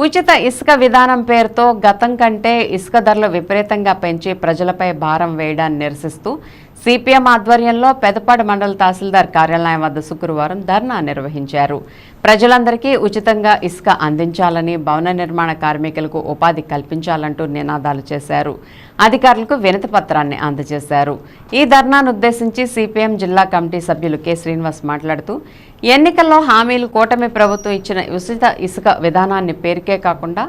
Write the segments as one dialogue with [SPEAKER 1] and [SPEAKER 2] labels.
[SPEAKER 1] ఉచిత ఇసుక విధానం పేరుతో గతం కంటే ఇసుక ధరలు విపరీతంగా పెంచి ప్రజలపై భారం వేయడాన్ని నిరసిస్తూ సిపిఎం ఆధ్వర్యంలో పెదపాడు మండల తహసీల్దార్ కార్యాలయం వద్ద శుక్రవారం ధర్నా నిర్వహించారు. ప్రజలందరికీ ఉచితంగా ఇసుక అందించాలని భవన నిర్మాణ కార్మికులకు ఉపాధి కల్పించాలంటూ నినాదాలు చేశారు. అధికారులకు వినతి పత్రాన్ని అందజేశారు. ఈ ధర్నాను ఉద్దేశించి సిపిఎం జిల్లా కమిటీ సభ్యులు కె. శ్రీనివాస్ మాట్లాడుతూ ఎన్నికల్లో హామీలు కూటమి ప్రభుత్వం ఇచ్చిన ఉచిత ఇసుక విధానాన్ని పేరుకే కాకుండా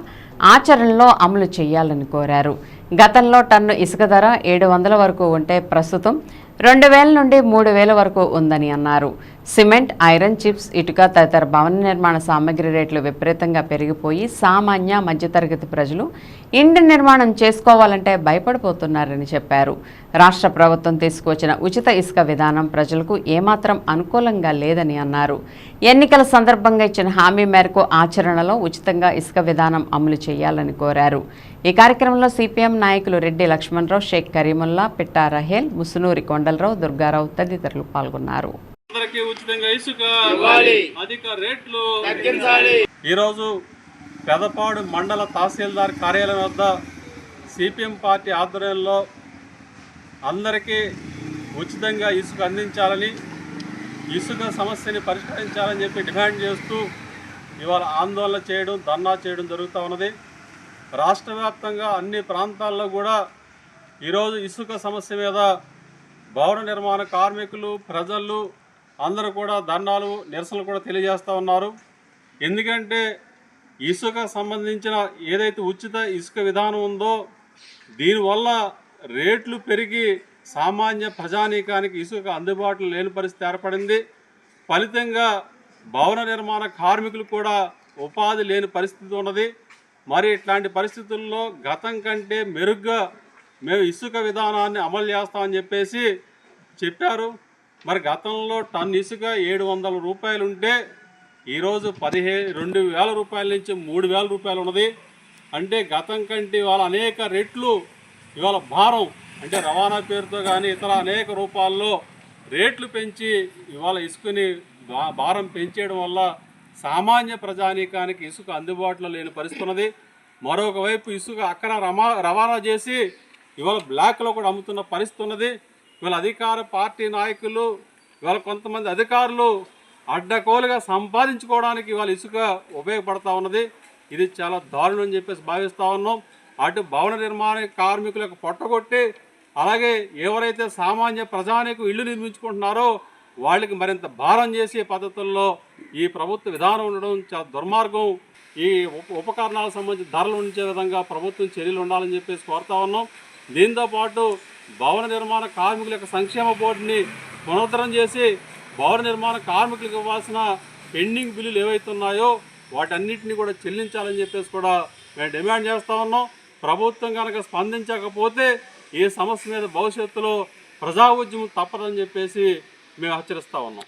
[SPEAKER 1] ఆచరణలో అమలు చేయాలని కోరారు. గతంలో టన్ను ఇసుక ధర ఏడు వందల వరకు ఉంటే ప్రస్తుతం రెండు వేల నుండి మూడు వేల వరకు ఉందని అన్నారు. సిమెంట్ ఐరన్ చిప్స్ ఇటుక తదితర భవన నిర్మాణ సామగ్రి రేట్లు విపరీతంగా పెరిగిపోయి సామాన్య మధ్యతరగతి ప్రజలు ఇంటి నిర్మాణం చేసుకోవాలంటే భయపడిపోతున్నారని చెప్పారు. రాష్ట్ర ప్రభుత్వం తీసుకువచ్చిన ఉచిత ఇసుక విధానం ప్రజలకు ఏమాత్రం అనుకూలంగా లేదని అన్నారు. ఎన్నికల సందర్భంగా ఇచ్చిన హామీ మేరకు ఆచరణలో ఉచితంగా ఇసుక విధానం అమలు చేయాలని కోరారు. ఈ కార్యక్రమంలో సిపిఎం నాయకులు రెడ్డి లక్ష్మణరావు షేక్ కరీముల్లా పిట్టా రహేల్ ముసునూరి కొండలరావు దుర్గారావు తదితరులు పాల్గొన్నారు.
[SPEAKER 2] అందరికీ ఉచితంగా ఇసుక అధిక రేట్లు ఈరోజు పెదపాడు మండల తహసీల్దార్ కార్యాలయం వద్ద సిపిఎం పార్టీ ఆధ్వర్యంలో అందరికీ ఉచితంగా ఇసుక అందించాలని ఇసుక సమస్యని పరిష్కరించాలని చెప్పి డిమాండ్ చేస్తూ ఇవాళ ఆందోళన చేయడం ధర్నా చేయడం జరుగుతూ ఉన్నది. రాష్ట్ర వ్యాప్తంగా అన్ని ప్రాంతాల్లో కూడా ఈరోజు ఇసుక సమస్య మీద భవన నిర్మాణ కార్మికులు ప్రజలు అందరూ కూడా ధర్నాలు నిరసనలు కూడా తెలియజేస్తూ ఉన్నారు. ఎందుకంటే ఇసుక సంబంధించిన ఏదైతే ఉచిత ఇసుక విధానం ఉందో దీనివల్ల రేట్లు పెరిగి సామాన్య ప్రజానీకానికి ఇసుక అందుబాటులో లేని పరిస్థితి ఏర్పడింది. ఫలితంగా భవన నిర్మాణ కార్మికులు కూడా ఉపాధి లేని పరిస్థితి ఉన్నది. మరి ఇట్లాంటి పరిస్థితుల్లో గతం కంటే మెరుగ్గా మేము ఇసుక విధానాన్ని అమలు చేస్తామని చెప్పేసి చెప్పారు. మరి గతంలో టన్ ఇసుక ఏడు వందల రూపాయలు ఉంటే ఈరోజు పదిహే రెండు వేల రూపాయల నుంచి మూడు వేల రూపాయలు ఉన్నది. అంటే గతం కంటే ఇవాళ అనేక రెట్లు ఇవాళ భారం. అంటే రవాణా పేరుతో కానీ ఇతర అనేక రూపాల్లో రేట్లు పెంచి ఇవాళ ఇసుకని భా- భారం పెంచేయడం వల్ల సామాన్య ప్రజానీకానికి ఇసుక అందుబాటులో లేని పరిస్థితి ఉన్నది. మరొకవైపు ఇసుక అక్కడ రమా రవాణా చేసి ఇవాళ బ్లాక్లో కూడా అమ్ముతున్న పరిస్థితి ఉన్నది. ఇవాళ అధికార పార్టీ నాయకులు ఇవాళ కొంతమంది అధికారులు అడ్డకోలుగా సంపాదించుకోవడానికి ఇవాళ ఇసుక ఉపయోగపడతా ఉన్నది. ఇది చాలా దారుణం అని చెప్పేసి భావిస్తూ ఉన్నాం. అటు భవన నిర్మాణ కార్మికులకు పొట్టగొట్టి అలాగే ఎవరైతే సామాన్య ప్రజానికి ఇల్లు నిర్మించుకుంటున్నారో వాళ్ళకి మరింత భారం చేసే పద్ధతుల్లో ఈ ప్రభుత్వ విధానం ఉండడం చాలా దుర్మార్గం. ఈ ఉప ఉపకరణాలకు సంబంధించి ధరలు ఉంచే విధంగా ప్రభుత్వం చర్యలు ఉండాలని చెప్పేసి కోరుతా ఉన్నాం. దీంతో పాటు భవన నిర్మాణ కార్మికుల యొక్క సంక్షేమ బోర్డుని పునరుద్ధరణ చేసి భవన నిర్మాణ కార్మికులకు ఇవ్వాల్సిన పెండింగ్ బిల్లులు ఏవైతున్నాయో వాటన్నిటిని కూడా చెల్లించాలని చెప్పేసి కూడా మేము డిమాండ్ చేస్తూ ఉన్నాం. ప్రభుత్వం కనుక స్పందించకపోతే ఈ సమస్య మీద భవిష్యత్తులో ప్రజా ఉద్యమం తప్పదని చెప్పేసి మేము హెచ్చరిస్తూ ఉన్నాం.